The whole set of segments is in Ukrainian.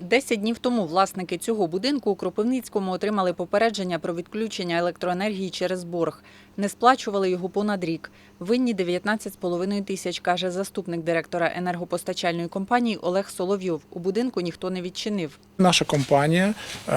Десять днів тому власники цього будинку у Кропивницькому отримали попередження про відключення електроенергії через борг. Не сплачували його понад рік. Винні 19,5 тисяч, каже заступник директора енергопостачальної компанії Олег Соловйов. У будинку ніхто не відчинив. Наша компанія е,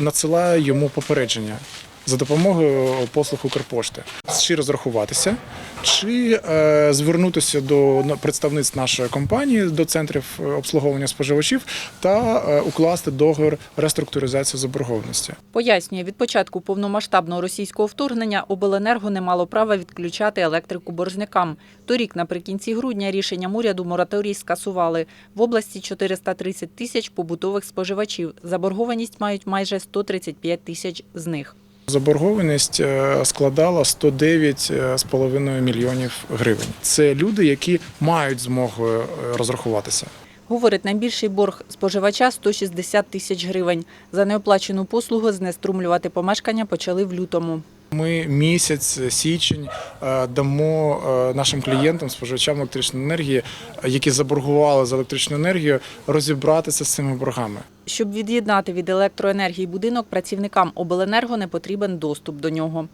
надсилає йому попередження за допомогою послуг Укрпошти. Чи розрахуватися, чи е, звернутися до представництв нашої компанії, до центрів е, обслуговування споживачів та е, укласти договір реструктуризації заборгованості. Пояснює, від початку повномасштабного російського вторгнення обленерго не мало права відключати електрику боржникам. Торік, наприкінці грудня, рішенням уряду мораторій скасували. В області 430 тисяч побутових споживачів. Заборгованість мають майже 135 тисяч з них. Заборгованість е, складала 109,5 мільйонів гривень. Це люди, які мають змогу е, розрахуватися. Говорить, найбільший борг споживача – 160 тисяч гривень. За неоплачену послугу знеструмлювати помешкання почали в лютому. Ми місяць, січень е, дамо е, нашим клієнтам, споживачам електричної енергії, е, які заборгували за електричну енергію, розібратися з цими боргами. Щоб від'єднати від електроенергії будинок, працівникам обленерго не потрібен доступ до нього.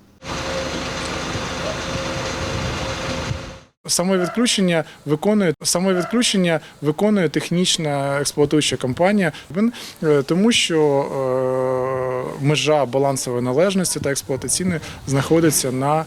Саме відключення виконує саме відключення виконує технічна експлуатуюча компанія, е, тому що е, межа балансової належності та експлуатаційної знаходиться на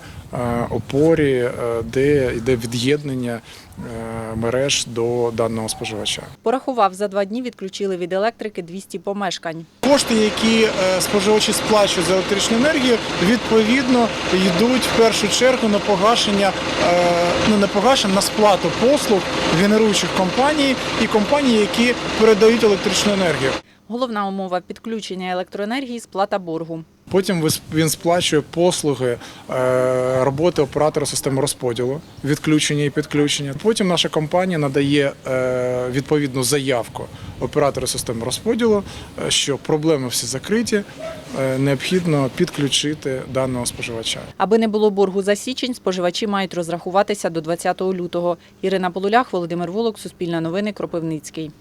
опорі, е, де йде від'єднання е, мереж до даного споживача. Порахував, за два дні відключили від електрики 200 помешкань. Кошти, які е, споживачі сплачують за електричну енергію, відповідно йдуть в першу чергу на погашення, е, ну не погашення, на сплату послуг генеруючих компаній і компаній, які передають електричну енергію. Головна умова підключення електроенергії – сплата боргу. Потім він сплачує послуги е, роботи оператора системи розподілу, відключення і підключення. Потім наша компанія надає е, відповідну заявку оператору системи розподілу, е, що проблеми всі закриті, необхідно підключити даного споживача. Аби не було боргу за січень, споживачі мають розрахуватися до 20 лютого. Ірина Полулях, Володимир Волок, Суспільне новини, Кропивницький.